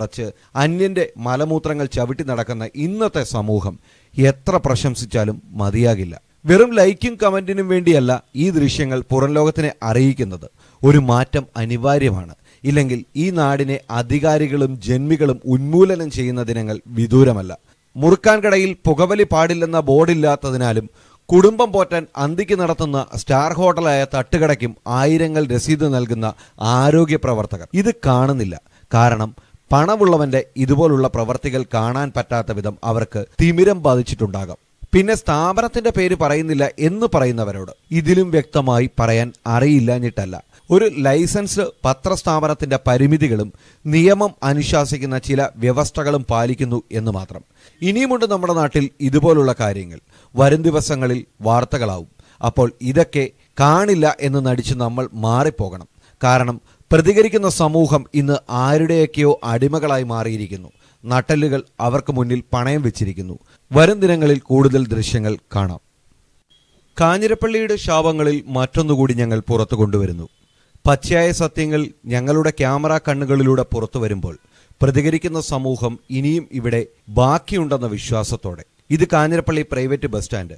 അടച്ച് അന്യന്റെ മലമൂത്രങ്ങൾ ചവിട്ടി നടക്കുന്ന ഇന്നത്തെ സമൂഹം എത്ര പ്രശംസിച്ചാലും മതിയാകില്ല. വെറും ലൈക്കും കമന്റിനും വേണ്ടിയല്ല ഈ ദൃശ്യങ്ങൾ പുറം ലോകത്തിനെ അറിയിക്കുന്നത്. ഒരു മാറ്റം അനിവാര്യമാണ്. ഇല്ലെങ്കിൽ ഈ നാടിനെ അധികാരികളും ജന്മികളും ഉന്മൂലനം ചെയ്യുന്ന ദിനങ്ങൾ വിദൂരമല്ല. മുറുക്കാൻകടയിൽ പുകവലി പാടില്ലെന്ന ബോർഡില്ലാത്തതിനാലും കുടുംബം പോറ്റാൻ അന്തിക്ക് നടത്തുന്ന സ്റ്റാർ ഹോട്ടലായ തട്ടുകടയ്ക്കും ആയിരങ്ങൾ രസീത് നൽകുന്ന ആരോഗ്യ പ്രവർത്തകർ. ഇത് കാണുന്നില്ല. കാരണം പണമുള്ളവന്റെ ഇതുപോലുള്ള പ്രവർത്തികൾ കാണാൻ പറ്റാത്ത വിധം അവർക്ക് തിമിരം ബാധിച്ചിട്ടുണ്ടാകാം. പിന്നെ സ്ഥാപനത്തിന്റെ പേര് പറയുന്നില്ല എന്ന് പറയുന്നവരോട് ഇതിലും വ്യക്തമായി പറയാൻ അറിയില്ലഞ്ഞിട്ടല്ല. ഒരു ലൈസൻസ് പത്രസ്ഥാപനത്തിന്റെ പരിമിതികളും നിയമം അനുശാസിക്കുന്ന ചില വ്യവസ്ഥകളും പാലിക്കുന്നു എന്ന് മാത്രം. ഇനിയുമുണ്ട് നമ്മുടെ നാട്ടിൽ ഇതുപോലുള്ള കാര്യങ്ങൾ. വരും ദിവസങ്ങളിൽ വാർത്തകളാവും. അപ്പോൾ ഇതൊക്കെ കാണില്ല എന്ന് നടിച്ച് നമ്മൾ മാറിപ്പോകണം. കാരണം പ്രതികരിക്കുന്ന സമൂഹം ഇന്ന് ആരുടെയൊക്കെയോ അടിമകളായി മാറിയിരിക്കുന്നു. നട്ടലുകൾ അവർക്ക് മുന്നിൽ പണയം വെച്ചിരിക്കുന്നു. വരും ദിനങ്ങളിൽ കൂടുതൽ ദൃശ്യങ്ങൾ കാണാം. കാഞ്ഞിരപ്പള്ളിയുടെ ശാപങ്ങളിൽ മറ്റൊന്നുകൂടി ഞങ്ങൾ പുറത്തു കൊണ്ടുവരുന്നു. പച്ചയായ സത്യങ്ങൾ ഞങ്ങളുടെ ക്യാമറ കണ്ണുകളിലൂടെ പുറത്തു വരുമ്പോൾ പ്രതികരിക്കുന്ന സമൂഹം ഇനിയും ഇവിടെ ബാക്കിയുണ്ടെന്ന വിശ്വാസത്തോടെ. ഇത് കാഞ്ഞിരപ്പള്ളി പ്രൈവറ്റ് ബസ് സ്റ്റാൻഡ്.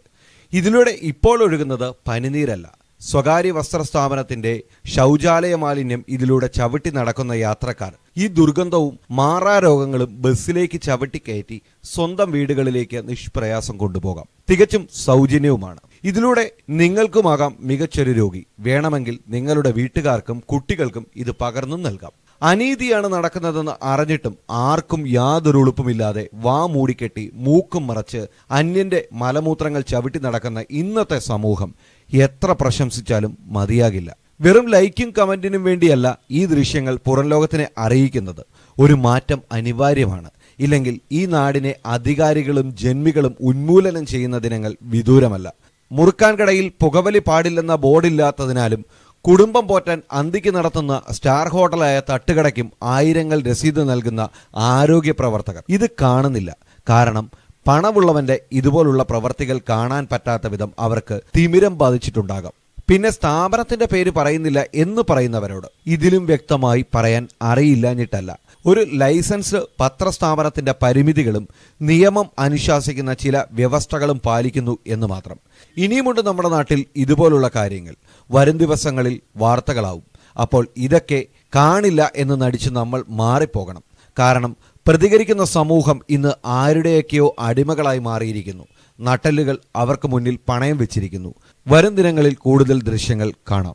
ഇതിലൂടെ ഇപ്പോൾ ഒഴുകുന്നത് പനിനീരല്ല. സ്വകാര്യ വസ്ത്ര സ്ഥാപനത്തിന്റെ ശൗചാലയ മാലിന്യം ഇതിലൂടെ ചവിട്ടി നടക്കുന്ന യാത്രക്കാർ. ഈ ദുർഗന്ധവും മാറാരോഗങ്ങളും ബസ്സിലേക്ക് ചവിട്ടി കയറ്റി സ്വന്തം വീടുകളിലേക്ക് നിഷ്പ്രയാസം കൊണ്ടുപോകാം. തികച്ചും സൗജന്യവുമാണ്. ഇതിലൂടെ നിങ്ങൾക്കുമാകാം മികച്ചൊരു രോഗി. വേണമെങ്കിൽ നിങ്ങളുടെ വീട്ടുകാർക്കും കുട്ടികൾക്കും ഇത് പകർന്നും നൽകാം. അനീതിയാണ് നടക്കുന്നതെന്ന് അറിഞ്ഞിട്ടും ആർക്കും യാതൊരു ഉളുപ്പുമില്ലാതെ വാ മൂടിക്കെട്ടി മൂക്കും മറച്ച് അന്യന്റെ മലമൂത്രങ്ങൾ ചവിട്ടി നടക്കുന്ന ഇന്നത്തെ സമൂഹം എത്ര പ്രശംസിച്ചാലും മതിയാകില്ല. വെറും ലൈക്കും കമന്റിനും വേണ്ടിയല്ല ഈ ദൃശ്യങ്ങൾ പുറം ലോകത്തിനെ അറിയിക്കുന്നത്. ഒരു മാറ്റം അനിവാര്യമാണ്. ഇല്ലെങ്കിൽ ഈ നാടിനെ അധികാരികളും ജന്മികളും ഉന്മൂലനം ചെയ്യുന്ന ദിനങ്ങൾ വിദൂരമല്ല. മുറുക്കാൻകടയിൽ പുകവലി പാടില്ലെന്ന ബോർഡില്ലാത്തതിനാലും കുടുംബം പോറ്റാൻ അന്തിക്ക് നടത്തുന്ന സ്റ്റാർ ഹോട്ടലായ തട്ടുകടയ്ക്കും ആയിരങ്ങൾ രസീത് നൽകുന്ന ആരോഗ്യ പ്രവർത്തകർ. ഇത് കാണുന്നില്ല. കാരണം പണമുള്ളവന്റെ ഇതുപോലുള്ള പ്രവർത്തികൾ കാണാൻ പറ്റാത്ത വിധം അവർക്ക് തിമിരം ബാധിച്ചിട്ടുണ്ടാകാം. പിന്നെ സ്ഥാപനത്തിന്റെ പേര് പറയുന്നില്ല എന്ന് പറയുന്നവരോട് ഇതിലും വ്യക്തമായി പറയാൻ അറിയില്ലാഞ്ഞിട്ടല്ല. ഒരു ലൈസൻസ് പത്രസ്ഥാപനത്തിന്റെ പരിമിതികളും നിയമം അനുശാസിക്കുന്ന ചില വ്യവസ്ഥകളും പാലിക്കുന്നു എന്ന് മാത്രം. ഇനിയുമുണ്ട് നമ്മുടെ നാട്ടിൽ ഇതുപോലുള്ള കാര്യങ്ങൾ. വരും ദിവസങ്ങളിൽ വാർത്തകളാവും. അപ്പോൾ ഇതൊക്കെ കാണില്ല എന്ന് നടിച്ച് നമ്മൾ മാറിപ്പോകണം. കാരണം പ്രതികരിക്കുന്ന സമൂഹം ഇന്ന് ആരുടെയൊക്കെയോ അടിമകളായി മാറിയിരിക്കുന്നു. നട്ടലുകൾ അവർക്ക് മുന്നിൽ പണയം വെച്ചിരിക്കുന്നു. വരും ദിനങ്ങളിൽ കൂടുതൽ ദൃശ്യങ്ങൾ കാണാം.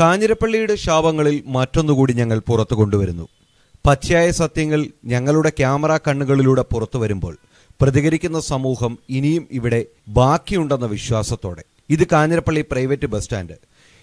കാഞ്ഞിരപ്പള്ളിയുടെ ശാപങ്ങളിൽ മറ്റൊന്നുകൂടി ഞങ്ങൾ പുറത്തു കൊണ്ടുവരുന്നു. പച്ചയായ സത്യങ്ങൾ ഞങ്ങളുടെ ക്യാമറ കണ്ണുകളിലൂടെ പുറത്തു വരുമ്പോൾ പ്രതികരിക്കുന്ന സമൂഹം ഇനിയും ഇവിടെ ബാക്കിയുണ്ടെന്ന വിശ്വാസത്തോടെ. ഇത് കാഞ്ഞിരപ്പള്ളി പ്രൈവറ്റ് ബസ് സ്റ്റാൻഡ്.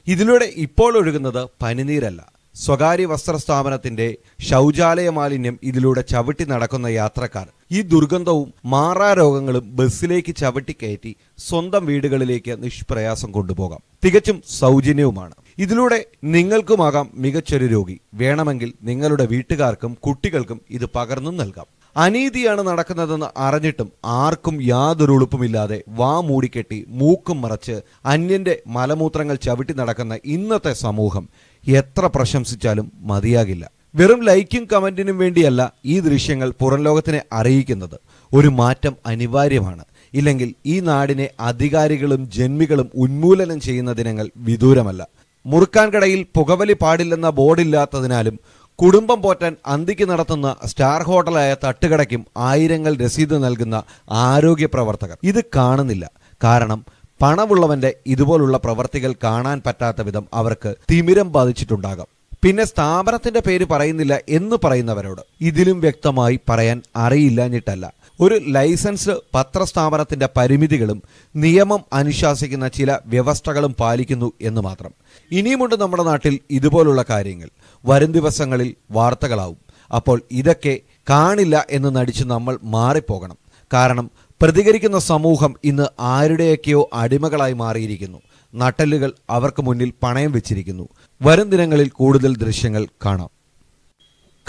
ഇതിലൂടെ ഇപ്പോൾ ഒഴുകുന്നത് പനിനീരല്ല. സ്വകാര്യ വസ്ത്ര സ്ഥാപനത്തിന്റെ ശൗചാലയ മാലിന്യം ഇതിലൂടെ ചവിട്ടി നടക്കുന്ന യാത്രക്കാർ. ഈ ദുർഗന്ധവും മാറാ രോഗങ്ങളും ബസ്സിലേക്ക് ചവിട്ടി കയറ്റി സ്വന്തം വീടുകളിലേക്ക് നിഷ്പ്രയാസം കൊണ്ടുപോകാം. തികച്ചും സൗജന്യവുമാണ്. ഇതിലൂടെ നിങ്ങൾക്കുമാകാം മികച്ചൊരു രോഗി. വേണമെങ്കിൽ നിങ്ങളുടെ വീട്ടുകാർക്കും കുട്ടികൾക്കും ഇത് പകർന്നും നൽകാം. അനീതിയാണ് നടക്കുന്നതെന്ന് അറിഞ്ഞിട്ടും ആർക്കും യാതൊരു ഉളുപ്പുമില്ലാതെ വാ മൂടിക്കെട്ടി മൂക്കും മറച്ച് അന്യന്റെ മലമൂത്രങ്ങൾ ചവിട്ടി നടക്കുന്ന ഇന്നത്തെ സമൂഹം എത്ര പ്രശംസിച്ചാലും മതിയാകില്ല. വെറും ലൈക്കും കമന്റിനും വേണ്ടിയല്ല ഈ ദൃശ്യങ്ങൾ പുറം ലോകത്തിനെ അറിയിക്കുന്നത്. ഒരു മാറ്റം അനിവാര്യമാണ്. ഇല്ലെങ്കിൽ ഈ നാടിനെ അധികാരികളും ജന്മികളും ഉന്മൂലനം ചെയ്യുന്ന ദിനങ്ങൾ വിദൂരമല്ല. മുറുക്കാൻ കടയിൽ പുകവലി പാടില്ലെന്ന ബോർഡില്ലാത്തതിനാലും കുടുംബം പോറ്റാൻ അന്തിക്ക് നടത്തുന്ന സ്റ്റാർ ഹോട്ടലായ തട്ടുകടയ്ക്കും ആയിരങ്ങൾ രസീത് നൽകുന്ന ആരോഗ്യ പ്രവർത്തകർ. ഇത് കാണുന്നില്ല. കാരണം പണമുള്ളവന്റെ ഇതുപോലുള്ള പ്രവർത്തികൾ കാണാൻ പറ്റാത്ത വിധം അവർക്ക് തിമിരം ബാധിച്ചിട്ടുണ്ടാകാം. പിന്നെ സ്ഥാപനത്തിന്റെ പേര് പറയുന്നില്ല എന്ന് പറയുന്നവരോട്. ഇതിലും വ്യക്തമായി പറയാൻ അറിയില്ലാഞ്ഞിട്ടല്ല. ഒരു ലൈസൻസ് പത്രസ്ഥാപനത്തിന്റെ പരിമിതികളും നിയമം അനുശാസിക്കുന്ന ചില വ്യവസ്ഥകളും പാലിക്കുന്നു എന്ന് മാത്രം. ഇനിയുമുണ്ട് നമ്മുടെ നാട്ടിൽ ഇതുപോലുള്ള കാര്യങ്ങൾ. വരും ദിവസങ്ങളിൽ വാർത്തകളാവും. അപ്പോൾ ഇതൊക്കെ കാണില്ല എന്ന് നടിച്ച് നമ്മൾ മാറിപ്പോകണം. കാരണം പ്രതികരിക്കുന്ന സമൂഹം ഇന്ന് ആരുടെയൊക്കെയോ അടിമകളായി മാറിയിരിക്കുന്നു. നട്ടലുകൾ അവർക്ക് മുന്നിൽ പണയം വെച്ചിരിക്കുന്നു. വരും ദിനങ്ങളിൽ കൂടുതൽ ദൃശ്യങ്ങൾ കാണാം.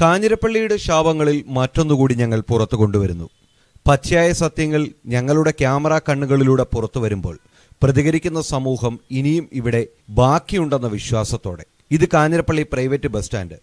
കാഞ്ഞിരപ്പള്ളിയുടെ ശാപങ്ങളിൽ മറ്റൊന്നുകൂടി ഞങ്ങൾ പുറത്തു കൊണ്ടുവരുന്നു. പച്ചയായ സത്യങ്ങൾ ഞങ്ങളുടെ ക്യാമറ കണ്ണുകളിലൂടെ പുറത്തു വരുമ്പോൾ പ്രതികരിക്കുന്ന സമൂഹം ഇനിയും ഇവിടെ ബാക്കിയുണ്ടെന്ന വിശ്വാസത്തോടെ. ഇത് കാഞ്ഞിരപ്പള്ളി പ്രൈവറ്റ് ബസ് സ്റ്റാൻഡ്.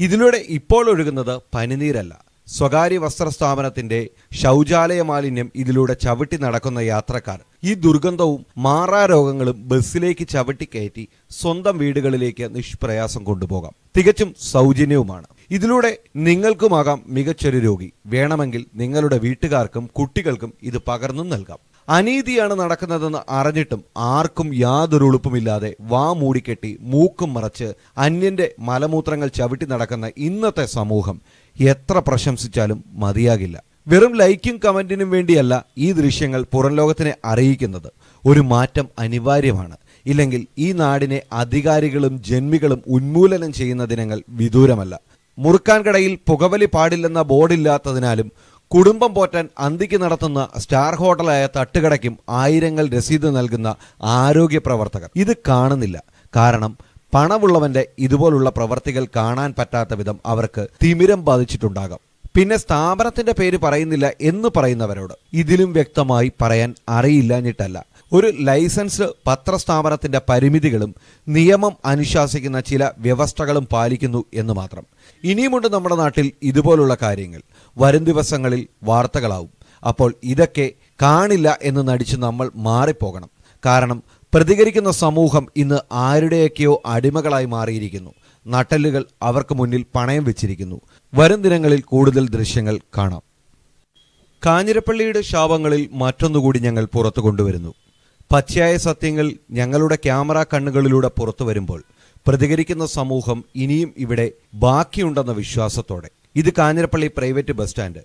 ഇതിലൂടെ ഇപ്പോൾ ഒഴുകുന്നത് പനിനീരല്ല. സ്വകാര്യ വസ്ത്ര സ്ഥാപനത്തിന്റെ ശൗചാലയ മാലിന്യം ഇതിലൂടെ ചവിട്ടി നടക്കുന്ന യാത്രക്കാർ. ഈ ദുർഗന്ധവും മാറാ രോഗങ്ങളും ബസ്സിലേക്ക് ചവിട്ടി കയറ്റി സ്വന്തം വീടുകളിലേക്ക് നിഷ്പ്രയാസം കൊണ്ടുപോകാം. തികച്ചും സൗജന്യവുമാണ്. ഇതിലൂടെ നിങ്ങൾക്കുമാകാം മികച്ചൊരു രോഗി. വേണമെങ്കിൽ നിങ്ങളുടെ വീട്ടുകാർക്കും കുട്ടികൾക്കും ഇത് പകർന്നും നൽകാം. അനീതിയാണ് നടക്കുന്നതെന്ന് അറിഞ്ഞിട്ടും ആർക്കും യാതൊരു ഉളുപ്പുമില്ലാതെ വാ മൂടിക്കെട്ടി മൂക്കും മറച്ച് അന്യന്റെ മലമൂത്രങ്ങൾ ചവിട്ടി നടക്കുന്ന ഇന്നത്തെ സമൂഹം എത്ര പ്രശംസിച്ചാലും മതിയാകില്ല. വെറും ലൈക്കും കമന്റിനും വേണ്ടിയല്ല ഈ ദൃശ്യങ്ങൾ പുറം ലോകത്തിനെ അറിയിക്കുന്നത്. ഒരു മാറ്റം അനിവാര്യമാണ്. ഇല്ലെങ്കിൽ ഈ നാടിനെ അധികാരികളും ജന്മികളും ഉന്മൂലനം ചെയ്യുന്ന ദിനങ്ങൾ വിദൂരമല്ല. മുറുക്കാൻ കടയിൽ പുകവലി പാടില്ലെന്ന ബോർഡില്ലാത്തതിനാലും കുടുംബം പോറ്റാൻ അന്തിക്ക് നടത്തുന്ന സ്റ്റാർ ഹോട്ടലായ തട്ടുകടയ്ക്കും ആയിരങ്ങൾ രസീത് നൽകുന്ന ആരോഗ്യ പ്രവർത്തകർ. ഇത് കാണുന്നില്ല. കാരണം പണമുള്ളവന്റെ ഇതുപോലുള്ള പ്രവർത്തികൾ കാണാൻ പറ്റാത്ത വിധം അവർക്ക് തിമിരം ബാധിച്ചിട്ടുണ്ടാകാം. പിന്നെ സ്ഥാപനത്തിന്റെ പേര് പറയുന്നില്ല എന്ന് പറയുന്നവരോട് ഇതിലും വ്യക്തമായി പറയാൻ അറിയില്ലാഞ്ഞിട്ടല്ല. ഒരു ലൈസൻസ്ഡ് പത്രസ്ഥാപനത്തിന്റെ പരിമിതികളും നിയമം അനുശാസിക്കുന്ന ചില വ്യവസ്ഥകളും പാലിക്കുന്നു എന്ന് മാത്രം. ഇനിയുമുണ്ട് നമ്മുടെ നാട്ടിൽ ഇതുപോലുള്ള കാര്യങ്ങൾ. വരും ദിവസങ്ങളിൽ വാർത്തകളാവും. അപ്പോൾ ഇതൊക്കെ കാണില്ല എന്ന് നടിച്ച് നമ്മൾ മാറിപ്പോകണം. കാരണം പ്രതികരിക്കുന്ന സമൂഹം ഇന്ന് ആരുടെയൊക്കെയോ അടിമകളായി മാറിയിരിക്കുന്നു. നട്ടലുകൾ അവർക്ക് മുന്നിൽ പണയം വെച്ചിരിക്കുന്നു. വരും ദിനങ്ങളിൽ കൂടുതൽ ദൃശ്യങ്ങൾ കാണാം. കാഞ്ഞിരപ്പള്ളിയുടെ ശാപങ്ങളിൽ മറ്റൊന്നുകൂടി ഞങ്ങൾ പുറത്തു കൊണ്ടുവരുന്നു. പച്ചയായ സത്യങ്ങൾ ഞങ്ങളുടെ ക്യാമറ കണ്ണുകളിലൂടെ പുറത്തു വരുമ്പോൾ പ്രതികരിക്കുന്ന സമൂഹം ഇനിയും ഇവിടെ ബാക്കിയുണ്ടെന്ന വിശ്വാസത്തോടെ. ഇത് കാഞ്ഞിരപ്പള്ളി പ്രൈവറ്റ് ബസ് സ്റ്റാൻഡ്.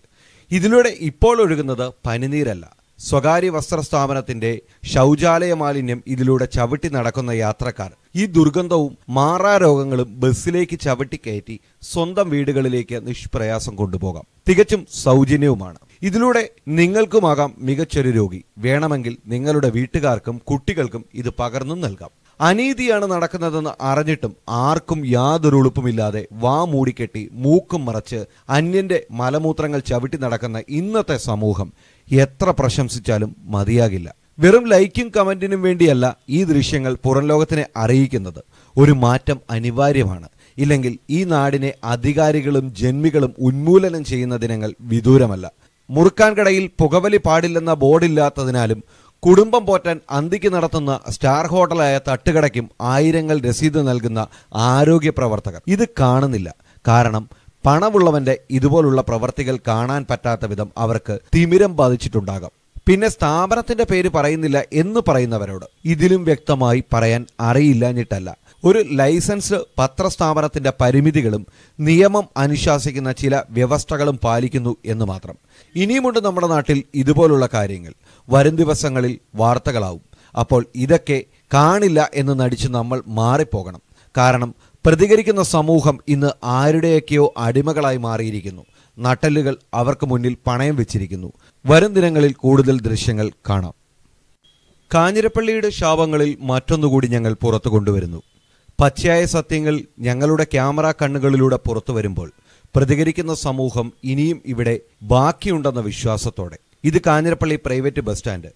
ഇതിലൂടെ ഇപ്പോൾ ഒഴുകുന്നത് പനിനീരല്ല. സ്വകാര്യ വസ്ത്ര സ്ഥാപനത്തിന്റെ ശൗചാലയ മാലിന്യം ഇതിലൂടെ ചവിട്ടി നടക്കുന്ന യാത്രക്കാർ ഈ ദുർഗന്ധവും മാറാ രോഗങ്ങളും ബസ്സിലേക്ക് ചവിട്ടി കയറ്റി സ്വന്തം വീടുകളിലേക്ക് നിഷ്പ്രയാസം കൊണ്ടുപോകാം. തികച്ചും സൗജന്യവുമാണ്. ഇതിലൂടെ നിങ്ങൾക്കുമാകാം മികച്ചൊരു രോഗി. വേണമെങ്കിൽ നിങ്ങളുടെ വീട്ടുകാർക്കും കുട്ടികൾക്കും ഇത് പകർന്നും നൽകാം. അനീതിയാണ് നടക്കുന്നതെന്ന് അറിഞ്ഞിട്ടും ആർക്കും യാതൊരു ഉളുപ്പുമില്ലാതെ വാ മൂടിക്കെട്ടി മൂക്കും മറച്ച് അന്യന്റെ മലമൂത്രങ്ങൾ ചവിട്ടി നടക്കുന്ന ഇന്നത്തെ സമൂഹം എത്ര പ്രശംസിച്ചാലും മതിയാകില്ല. വെറും ലൈക്കും കമന്റിനും വേണ്ടിയല്ല ഈ ദൃശ്യങ്ങൾ പുറം ലോകത്തിനെ അറിയിക്കുന്നത്. ഒരു മാറ്റം അനിവാര്യമാണ്. ഇല്ലെങ്കിൽ ഈ നാടിനെ അധികാരികളും ജന്മികളും ഉന്മൂലനം ചെയ്യുന്ന ദിനങ്ങൾ വിദൂരമല്ല. മുറുക്കാൻ കടയിൽ പുകവലി പാടില്ലെന്ന ബോർഡില്ലാത്തതിനാലും കുടുംബം പോറ്റാൻ അന്തിക്ക് നടത്തുന്ന സ്റ്റാർ ഹോട്ടലായ തട്ടുകടയ്ക്കും ആയിരങ്ങൾ രസീത് നൽകുന്ന ആരോഗ്യ പ്രവർത്തകർ. ഇത് കാണുന്നില്ല. കാരണം പണമുള്ളവന്റെ ഇതുപോലുള്ള പ്രവർത്തികൾ കാണാൻ പറ്റാത്ത വിധം അവർക്ക് തിമിരം ബാധിച്ചിട്ടുണ്ടാകാം. പിന്നെ സ്ഥാപനത്തിന്റെ പേര് പറയുന്നില്ല എന്ന് പറയുന്നവരോട് ഇതിലും വ്യക്തമായി പറയാൻ അറിയില്ലാഞ്ഞിട്ടല്ല. ഒരു ലൈസൻസ് പത്രസ്ഥാപനത്തിന്റെ പരിമിതികളും നിയമം അനുശാസിക്കുന്ന ചില വ്യവസ്ഥകളും പാലിക്കുന്നു എന്ന് മാത്രം. ഇനിയുമുണ്ട് നമ്മുടെ നാട്ടിൽ ഇതുപോലുള്ള കാര്യങ്ങൾ. വരും ദിവസങ്ങളിൽ വാർത്തകളാവും. അപ്പോൾ ഇതൊക്കെ കാണില്ല എന്ന് നടിച്ച് നമ്മൾ മാറിപ്പോകണം. കാരണം പ്രതികരിക്കുന്ന സമൂഹം ഇന്ന് ആരുടെയൊക്കെയോ അടിമകളായി മാറിയിരിക്കുന്നു. നട്ടലുകൾ അവർക്ക് മുന്നിൽ പണയം വെച്ചിരിക്കുന്നു. വരും ദിനങ്ങളിൽ കൂടുതൽ ദൃശ്യങ്ങൾ കാണാം. കാഞ്ഞിരപ്പള്ളിയുടെ ശാപങ്ങളിൽ മറ്റൊന്നുകൂടി ഞങ്ങൾ പുറത്തു കൊണ്ടുവരുന്നു. പച്ചയായ സത്യങ്ങൾ ഞങ്ങളുടെ ക്യാമറ കണ്ണുകളിലൂടെ പുറത്തു വരുമ്പോൾ പ്രതികരിക്കുന്ന സമൂഹം ഇനിയും ഇവിടെ ബാക്കിയുണ്ടെന്ന വിശ്വാസത്തോടെ. ഇത് കാഞ്ഞിരപ്പള്ളി പ്രൈവറ്റ് ബസ് സ്റ്റാൻഡ്.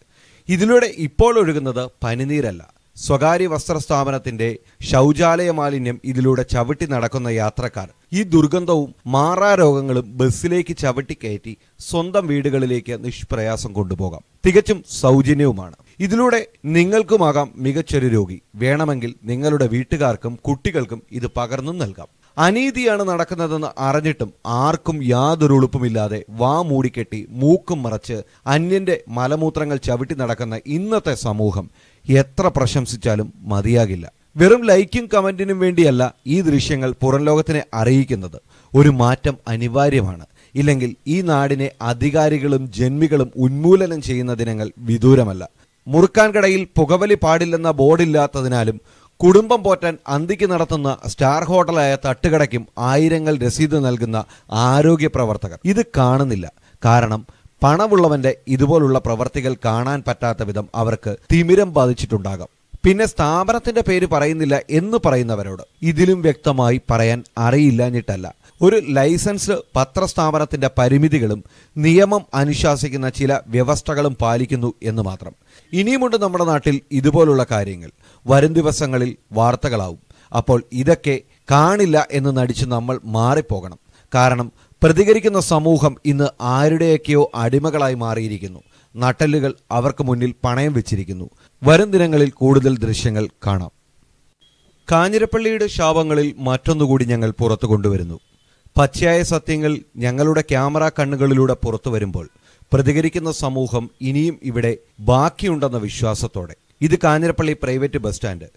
ഇതിലൂടെ ഇപ്പോൾ ഒഴുകുന്നത് പനിനീരല്ല. സ്വകാര്യ വസ്ത്രസ്ഥാപനത്തിന്റെ ശൗചാലയ മാലിന്യം ഇതിലൂടെ ചവിട്ടി നടക്കുന്ന യാത്രക്കാർ. ഈ ദുർഗന്ധവും മാറാ രോഗങ്ങളും ബസ്സിലേക്ക് ചവിട്ടി കയറ്റി സ്വന്തം വീടുകളിലേക്ക് നിഷ്പ്രയാസം കൊണ്ടുപോകാം. തികച്ചും സൗജന്യവുമാണ്. ഇതിലൂടെ നിങ്ങൾക്കുമാകാം മികച്ചൊരു രോഗി. വേണമെങ്കിൽ നിങ്ങളുടെ വീട്ടുകാർക്കും കുട്ടികൾക്കും ഇത് പകർന്നും നൽകാം. അനീതിയാണ് നടക്കുന്നതെന്ന് അറിഞ്ഞിട്ടും ആർക്കും യാതൊരു ഉളുപ്പുമില്ലാതെ വാ മൂടിക്കെട്ടി മൂക്കും മറച്ച് അന്യന്റെ മലമൂത്രങ്ങൾ ചവിട്ടി നടക്കുന്ന ഇന്നത്തെ സമൂഹം എത്ര പ്രശംസിച്ചാലും മതിയാകില്ല. വെറും ലൈക്കും കമന്റിനും വേണ്ടിയല്ല ഈ ദൃശ്യങ്ങൾ പുറം ലോകത്തിനെ അറിയിക്കുന്നത്. ഒരു മാറ്റം അനിവാര്യമാണ്. ഇല്ലെങ്കിൽ ഈ നാടിനെ അധികാരികളും ജന്മികളും ഉന്മൂലനം ചെയ്യുന്ന ദിനങ്ങൾ വിദൂരമല്ല. മുറുക്കാൻ കടയിൽ പുകവലി പാടില്ലെന്ന ബോർഡില്ലാത്തതിനാലും കുടുംബം പോറ്റാൻ അന്തിക്ക് നടത്തുന്ന സ്റ്റാർ ഹോട്ടലായ തട്ടുകടയ്ക്കും ആയിരങ്ങൾ രസീത് നൽകുന്ന ആരോഗ്യ പ്രവർത്തകർ. ഇത് കാണുന്നില്ല. കാരണം പണമുള്ളവന്റെ ഇതുപോലുള്ള പ്രവർത്തികൾ കാണാൻ പറ്റാത്ത വിധം അവർക്ക് തിമിരം ബാധിച്ചിട്ടുണ്ടാകാം. പിന്നെ സ്ഥാപനത്തിന്റെ പേര് പറയുന്നില്ല എന്ന് പറയുന്നവരോട് ഇതിലും വ്യക്തമായി പറയാൻ അറിയില്ലാഞ്ഞിട്ടല്ല. ഒരു ലൈസൻസ് പത്രസ്ഥാപനത്തിന്റെ പരിമിതികളും നിയമം അനുശാസിക്കുന്ന ചില വ്യവസ്ഥകളും പാലിക്കുന്നു എന്ന് മാത്രം. ഇനിയുമുണ്ട് നമ്മുടെ നാട്ടിൽ ഇതുപോലുള്ള കാര്യങ്ങൾ. വരും ദിവസങ്ങളിൽ വാർത്തകളാവും. അപ്പോൾ ഇതൊക്കെ കാണില്ല എന്ന് നടിച്ച് നമ്മൾ മാറിപ്പോകണം. കാരണം പ്രതികരിക്കുന്ന സമൂഹം ഇന്ന് ആരുടെയൊക്കെയോ അടിമകളായി മാറിയിരിക്കുന്നു. നട്ടലുകൾ അവർക്ക് മുന്നിൽ പണയം വെച്ചിരിക്കുന്നു. വരും ദിനങ്ങളിൽ കൂടുതൽ ദൃശ്യങ്ങൾ കാണാം. കാഞ്ഞിരപ്പള്ളിയുടെ ശാപങ്ങളിൽ മറ്റൊന്നുകൂടി ഞങ്ങൾ പുറത്തു കൊണ്ടുവരുന്നു. പച്ചയായ സത്യങ്ങൾ ഞങ്ങളുടെ ക്യാമറ കണ്ണുകളിലൂടെ പുറത്തു വരുമ്പോൾ പ്രതികരിക്കുന്ന സമൂഹം ഇനിയും ഇവിടെ ബാക്കിയുണ്ടെന്ന വിശ്വാസത്തോടെ. ഇത് കാഞ്ഞിരപ്പള്ളി പ്രൈവറ്റ് ബസ് സ്റ്റാൻഡ്.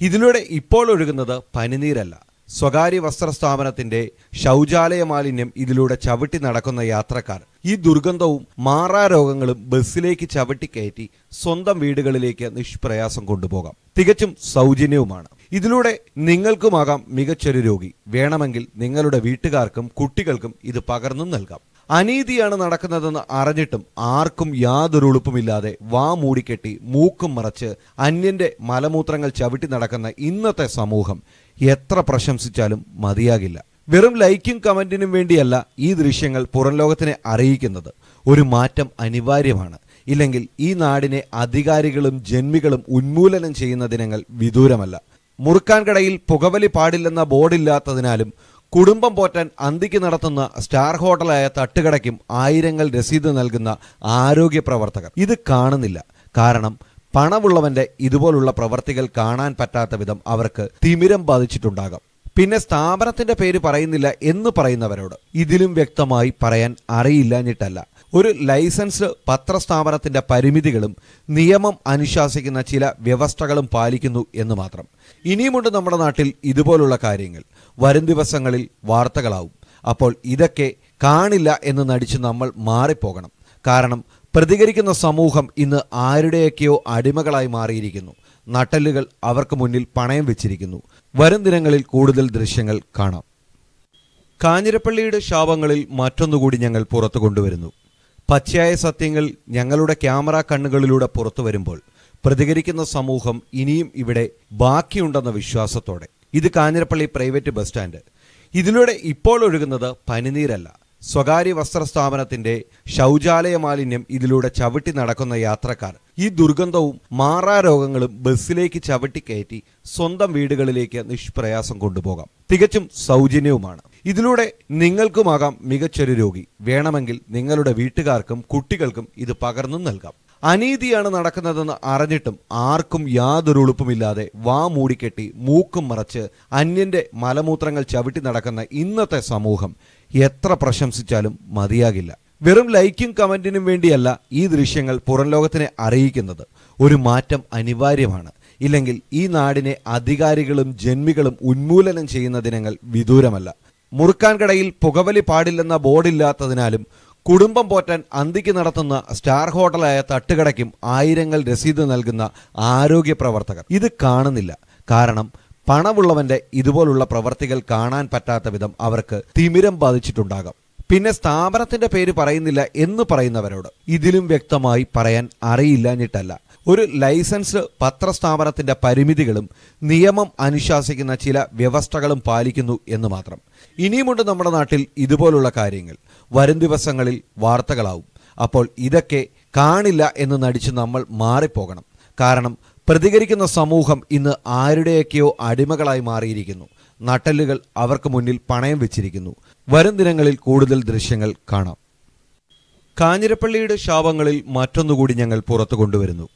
ഇതിലൂടെ ഇപ്പോൾ ഒഴുകുന്നത് പനിനീരല്ല. സ്വകാര്യ വസ്ത്ര സ്ഥാപനത്തിന്റെ ശൗചാലയ മാലിന്യം ഇതിലൂടെ ചവിട്ടി നടക്കുന്ന യാത്രക്കാർ. ഈ ദുർഗന്ധവും മാറാരോഗങ്ങളും ബസ്സിലേക്ക് ചവിട്ടി കയറ്റി സ്വന്തം വീടുകളിലേക്ക് നിഷ്പ്രയാസം കൊണ്ടുപോകാം. തികച്ചും സൗജന്യവുമാണ്. ഇതിലൂടെ നിങ്ങൾക്കുമാകാം മികച്ചൊരു രോഗി. വേണമെങ്കിൽ നിങ്ങളുടെ വീട്ടുകാർക്കും കുട്ടികൾക്കും ഇത് പകർന്നും നൽകാം. അനീതിയാണ് നടക്കുന്നതെന്ന് അറിഞ്ഞിട്ടും ആർക്കും യാതൊരു ഉളുപ്പുമില്ലാതെ വാ മൂടിക്കെട്ടി മൂക്കും മറച്ച് അന്യന്റെ മലമൂത്രങ്ങൾ ചവിട്ടി നടക്കുന്ന ഇന്നത്തെ സമൂഹം എത്ര പ്രശംസിച്ചാലും മതിയാകില്ല. വെറും ലൈക്കും കമന്റിനും വേണ്ടിയല്ല ഈ ദൃശ്യങ്ങൾ പുറം ലോകത്തിനെ അറിയിക്കുന്നത്. ഒരു മാറ്റം അനിവാര്യമാണ്. ഇല്ലെങ്കിൽ ഈ നാടിനെ അധികാരികളും ജന്മികളും ഉന്മൂലനം ചെയ്യുന്ന ദിനങ്ങൾ വിദൂരമല്ല. മുറുക്കാൻകടയിൽ പുകവലി പാടില്ലെന്ന ബോർഡില്ലാത്തതിനാലും കുടുംബം പോറ്റാൻ അന്തിക്ക് നടത്തുന്ന സ്റ്റാർ ഹോട്ടലായ തട്ടുകടയ്ക്കും ആയിരങ്ങൾ രസീത് നൽകുന്ന ആരോഗ്യ പ്രവർത്തകർ. ഇത് കാണുന്നില്ല. കാരണം പണമുള്ളവന്റെ ഇതുപോലുള്ള പ്രവർത്തികൾ കാണാൻ പറ്റാത്ത വിധം അവർക്ക് തിമിരം ബാധിച്ചിട്ടുണ്ടാകാം. പിന്നെ സ്ഥാപനത്തിന്റെ പേര് പറയുന്നില്ല എന്ന് പറയുന്നവരോട് ഇതിലും വ്യക്തമായി പറയാൻ അറിയില്ലാഞ്ഞിട്ടല്ല. ഒരു ലൈസൻസ് പത്രസ്ഥാപനത്തിന്റെ പരിമിതികളും നിയമം അനുശാസിക്കുന്ന ചില വ്യവസ്ഥകളും പാലിക്കുന്നു എന്ന് മാത്രം. ഇനിയുമുണ്ട് നമ്മുടെ നാട്ടിൽ ഇതുപോലുള്ള കാര്യങ്ങൾ. വരും ദിവസങ്ങളിൽ വാർത്തകളാവും. അപ്പോൾ ഇതൊക്കെ കാണില്ല എന്ന് നടിച്ച് നമ്മൾ മാറിപ്പോകണം. കാരണം പ്രതികരിക്കുന്ന സമൂഹം ഇന്ന് ആരുടെയൊക്കെയോ അടിമകളായി മാറിയിരിക്കുന്നു. നട്ടലുകൾ അവർക്ക് മുന്നിൽ പണയം വെച്ചിരിക്കുന്നു. വരും ദിനങ്ങളിൽ കൂടുതൽ ദൃശ്യങ്ങൾ കാണാം. കാഞ്ഞിരപ്പള്ളിയുടെ ശാപങ്ങളിൽ മറ്റൊന്നുകൂടി ഞങ്ങൾ പുറത്തു കൊണ്ടുവരുന്നു. പച്ചയായ സത്യങ്ങൾ ഞങ്ങളുടെ ക്യാമറ കണ്ണുകളിലൂടെ പുറത്തു വരുമ്പോൾ പ്രതികരിക്കുന്ന സമൂഹം ഇനിയും ഇവിടെ ബാക്കിയുണ്ടെന്ന വിശ്വാസത്തോടെ. ഇത് കാഞ്ഞിരപ്പള്ളി പ്രൈവറ്റ് ബസ് സ്റ്റാൻഡ്. ഇതിലൂടെ ഇപ്പോൾ ഒഴുകുന്നത് പനിനീരല്ല. സ്വകാര്യ വസ്ത്ര സ്ഥാപനത്തിന്റെ ശൗചാലയ മാലിന്യം ഇതിലൂടെ ചവിട്ടി നടക്കുന്ന യാത്രക്കാർ. ഈ ദുർഗന്ധവും മാറാ രോഗങ്ങളും ബസ്സിലേക്ക് ചവിട്ടി കയറ്റി സ്വന്തം വീടുകളിലേക്ക് നിഷ്പ്രയാസം കൊണ്ടുപോകാം. തികച്ചും സൗജന്യവുമാണ്. ഇതിലൂടെ നിങ്ങൾക്കുമാകാം മികച്ചൊരു രോഗി. വേണമെങ്കിൽ നിങ്ങളുടെ വീട്ടുകാർക്കും കുട്ടികൾക്കും ഇത് പകർന്നു നൽകാം. അനീതിയാണ് നടക്കുന്നതെന്ന് അറിഞ്ഞിട്ടും ആർക്കും യാതൊരു ഉളുപ്പുമില്ലാതെ വാ മൂടിക്കെട്ടി മൂക്കും മറച്ച് അന്യന്റെ മലമൂത്രങ്ങൾ ചവിട്ടി നടക്കുന്ന ഇന്നത്തെ സമൂഹം എത്ര പ്രശംസിച്ചാലും മതിയാകില്ല. വെറും ലൈക്കും കമന്റിനും വേണ്ടിയല്ല ഈ ദൃശ്യങ്ങൾ പുറം ലോകത്തിനെ അറിയിക്കുന്നത്. ഒരു മാറ്റം അനിവാര്യമാണ്. ഇല്ലെങ്കിൽ ഈ നാടിനെ അധികാരികളും ജന്മികളും ഉന്മൂലനം ചെയ്യുന്ന ദിനങ്ങൾ വിദൂരമല്ല. മുറുക്കാൻകടയിൽ പുകവലി പാടില്ലെന്ന ബോർഡില്ലാത്തതിനാലും കുടുംബം പോറ്റാൻ അന്തിക്ക് നടത്തുന്ന സ്റ്റാർ ഹോട്ടലായ തട്ടുകടയ്ക്കും ആയിരങ്ങൾ രസീത് നൽകുന്ന ആരോഗ്യ പ്രവർത്തകർ. ഇത് കാണുന്നില്ല. കാരണം പണമുള്ളവന്റെ ഇതുപോലുള്ള പ്രവർത്തികൾ കാണാൻ പറ്റാത്ത വിധം അവർക്ക് തിമിരം ബാധിച്ചിട്ടുണ്ടാകാം. പിന്നെ സ്ഥാപനത്തിന്റെ പേര് പറയുന്നില്ല എന്ന് പറയുന്നവരോട് ഇതിലും വ്യക്തമായി പറയാൻ അറിയില്ലാഞ്ഞിട്ടല്ല. ഒരു ലൈസൻസ് പത്രസ്ഥാപനത്തിന്റെ പരിമിതികളും നിയമം അനുശാസിക്കുന്ന ചില വ്യവസ്ഥകളും പാലിക്കുന്നു എന്ന് മാത്രം. ഇനിയുമുണ്ട് നമ്മുടെ നാട്ടിൽ ഇതുപോലുള്ള കാര്യങ്ങൾ. വരും ദിവസങ്ങളിൽ വാർത്തകളാവും. അപ്പോൾ ഇതൊക്കെ കാണില്ല എന്ന് നടിച്ച് നമ്മൾ മാറിപ്പോകണം. കാരണം പ്രതികരിക്കുന്ന സമൂഹം ഇന്ന് ആരുടെയൊക്കെയോ അടിമകളായി മാറിയിരിക്കുന്നു. നട്ടലുകൾ അവർക്ക് മുന്നിൽ പണയം വെച്ചിരിക്കുന്നു. വരും ദിനങ്ങളിൽ കൂടുതൽ ദൃശ്യങ്ങൾ കാണാം. കാഞ്ഞിരപ്പള്ളിയുടെ ശാപങ്ങളിൽ മറ്റൊന്നുകൂടി ഞങ്ങൾ പുറത്തു കൊണ്ടുവരുന്നു.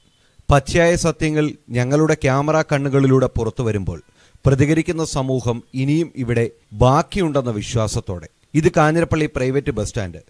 പച്ചയായ സത്യങ്ങൾ ഞങ്ങളുടെ ക്യാമറ കണ്ണുകളിലൂടെ പുറത്തു വരുമ്പോൾ പ്രതികരിക്കുന്ന സമൂഹം ഇനിയും ഇവിടെ ബാക്കിയുണ്ടെന്ന വിശ്വാസത്തോടെ. ഇത് കാഞ്ഞിരപ്പള്ളി പ്രൈവറ്റ് ബസ് സ്റ്റാൻഡ്.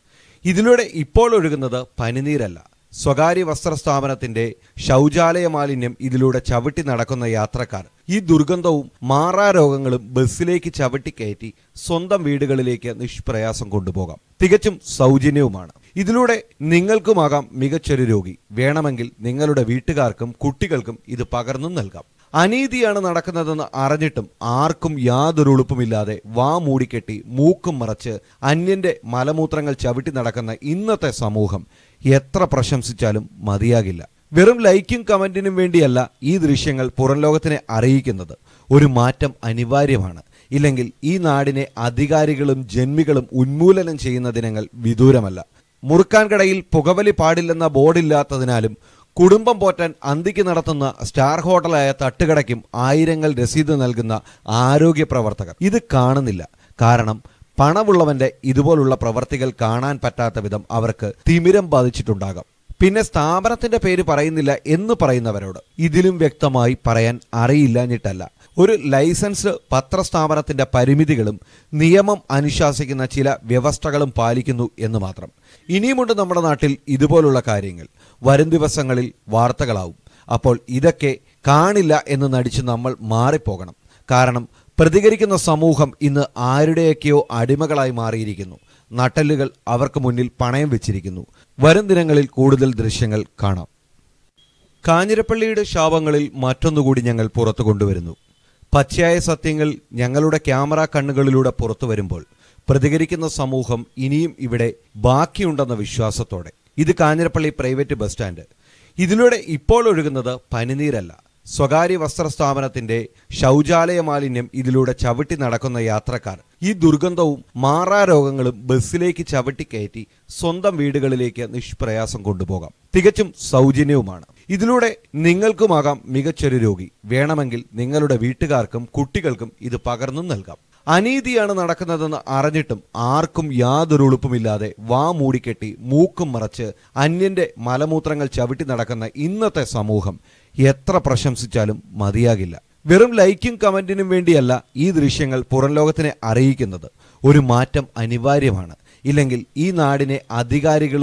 ഇതിലൂടെ ഇപ്പോൾ ഒഴുകുന്നത് പനിനീരല്ല. സ്വകാര്യ വസ്ത്ര സ്ഥാപനത്തിന്റെ ശൗചാലയ മാലിന്യം ഇതിലൂടെ ചവിട്ടി നടക്കുന്ന യാത്രക്കാർ. ഈ ദുർഗന്ധവും മാറാരോഗങ്ങളും ബസ്സിലേക്ക് ചവിട്ടി കയറ്റി സ്വന്തം വീടുകളിലേക്ക് നിഷ്പ്രയാസം കൊണ്ടുപോകാം. തികച്ചും സൗജന്യവുമാണ്. ഇതിലൂടെ നിങ്ങൾക്കുമാകാം മികച്ചൊരു രോഗി. വേണമെങ്കിൽ നിങ്ങളുടെ വീട്ടുകാർക്കും കുട്ടികൾക്കും ഇത് പകർന്നും നൽകാം. അനീതിയാണ് നടക്കുന്നതെന്ന് അറിഞ്ഞിട്ടും ആർക്കും യാതൊരു ഉളുപ്പുമില്ലാതെ വാ മൂടിക്കെട്ടി മൂക്കും മറച്ച് അന്യന്റെ മലമൂത്രങ്ങൾ ചവിട്ടി നടക്കുന്ന ഇന്നത്തെ സമൂഹം എത്ര പ്രശംസിച്ചാലും മതിയാകില്ല. വെറും ലൈക്കും കമന്റിനും വേണ്ടിയല്ല ഈ ദൃശ്യങ്ങൾ പുറം ലോകത്തിനെ അറിയിക്കുന്നത്. ഒരു മാറ്റം അനിവാര്യമാണ്. ഇല്ലെങ്കിൽ ഈ നാടിനെ അധികാരികളും ജന്മികളും ഉന്മൂലനം ചെയ്യുന്ന ദിനങ്ങൾ വിദൂരമല്ല. മുറുക്കാൻകടയിൽ പുകവലി പാടില്ലെന്ന ബോർഡില്ലാത്തതിനാലും കുടുംബം പോറ്റാൻ അന്തിക്ക് നടത്തുന്ന സ്റ്റാർ ഹോട്ടലായ തട്ടുകടയ്ക്കും ആയിരങ്ങൾ രസീത് നൽകുന്ന ആരോഗ്യ പ്രവർത്തകർ. ഇത് കാണുന്നില്ല. കാരണം പണമുള്ളവന്റെ ഇതുപോലുള്ള പ്രവർത്തികൾ കാണാൻ പറ്റാത്ത വിധം അവർക്ക് തിമിരം ബാധിച്ചിട്ടുണ്ടാകാം. പിന്നെ സ്ഥാപനത്തിന്റെ പേര് പറയുന്നില്ല എന്ന് പറയുന്നവരോട്. ഇതിലും വ്യക്തമായി പറയാൻ അറിയില്ലാഞ്ഞിട്ടല്ല. ഒരു ലൈസൻസ് പത്രസ്ഥാപനത്തിന്റെ പരിമിതികളും നിയമം അനുശാസിക്കുന്ന ചില വ്യവസ്ഥകളും പാലിക്കുന്നു എന്ന് മാത്രം. ഇനിയുമുണ്ട് നമ്മുടെ നാട്ടിൽ ഇതുപോലുള്ള കാര്യങ്ങൾ. വരും ദിവസങ്ങളിൽ വാർത്തകളാവും. അപ്പോൾ ഇതൊക്കെ കാണില്ല എന്ന് നടിച്ച് നമ്മൾ മാറിപ്പോകണം. കാരണം പ്രതികരിക്കുന്ന സമൂഹം ഇന്ന് ആരുടെയൊക്കെയോ അടിമകളായി മാറിയിരിക്കുന്നു. നട്ടലുകൾ അവർക്ക് മുന്നിൽ പണയം വെച്ചിരിക്കുന്നു. വരും ദിനങ്ങളിൽ കൂടുതൽ ദൃശ്യങ്ങൾ കാണാം. കാഞ്ഞിരപ്പള്ളിയുടെ ശാപങ്ങളിൽ മറ്റൊന്നുകൂടി ഞങ്ങൾ പുറത്തു കൊണ്ടുവരുന്നു. പച്ചയായ സത്യങ്ങൾ ഞങ്ങളുടെ ക്യാമറ കണ്ണുകളിലൂടെ പുറത്തു വരുമ്പോൾ പ്രതികരിക്കുന്ന സമൂഹം ഇനിയും ഇവിടെ ബാക്കിയുണ്ടെന്ന വിശ്വാസത്തോടെ. ഇത് കാഞ്ഞിരപ്പള്ളി പ്രൈവറ്റ് ബസ് സ്റ്റാൻഡ്. ഇതിലൂടെ ഇപ്പോൾ ഒഴുകുന്നത് പനിനീരല്ല. സ്വകാര്യ വസ്ത്ര സ്ഥാപനത്തിന്റെ ശൗചാലയ മാലിന്യം ഇതിലൂടെ ചവിട്ടി നടക്കുന്ന യാത്രക്കാർ ഈ ദുർഗന്ധവും മാറാ രോഗങ്ങളും ബസ്സിലേക്ക് ചവിട്ടി കയറ്റി സ്വന്തം വീടുകളിലേക്ക് നിഷ്പ്രയാസം കൊണ്ടുപോകാം. തികച്ചും സൗജന്യവുമാണ്. ഇതിലൂടെ നിങ്ങൾക്കുമാകാം മികച്ചൊരു രോഗി. വേണമെങ്കിൽ നിങ്ങളുടെ വീട്ടുകാർക്കും കുട്ടികൾക്കും ഇത് പകർന്നും നൽകാം. അനീതിയാണ് നടക്കുന്നതെന്ന് അറിഞ്ഞിട്ടും ആർക്കും യാതൊരു ഉളുപ്പുമില്ലാതെ വാ മൂടിക്കെട്ടി മൂക്കും മറച്ച് അന്യന്റെ മലമൂത്രങ്ങൾ ചവിട്ടി നടക്കുന്ന ഇന്നത്തെ സമൂഹം എത്ര പ്രശംസിച്ചാലും മതിയാകില്ല. വെറും ലൈക്കും കമന്റിനും വേണ്ടിയല്ല ഈ ദൃശ്യങ്ങൾ പുറം ലോകത്തിനെ അറിയിക്കുന്നത്. ഒരു മാറ്റം അനിവാര്യമാണ്. ഇല്ലെങ്കിൽ ഈ നാടിനെ അധികാരികളും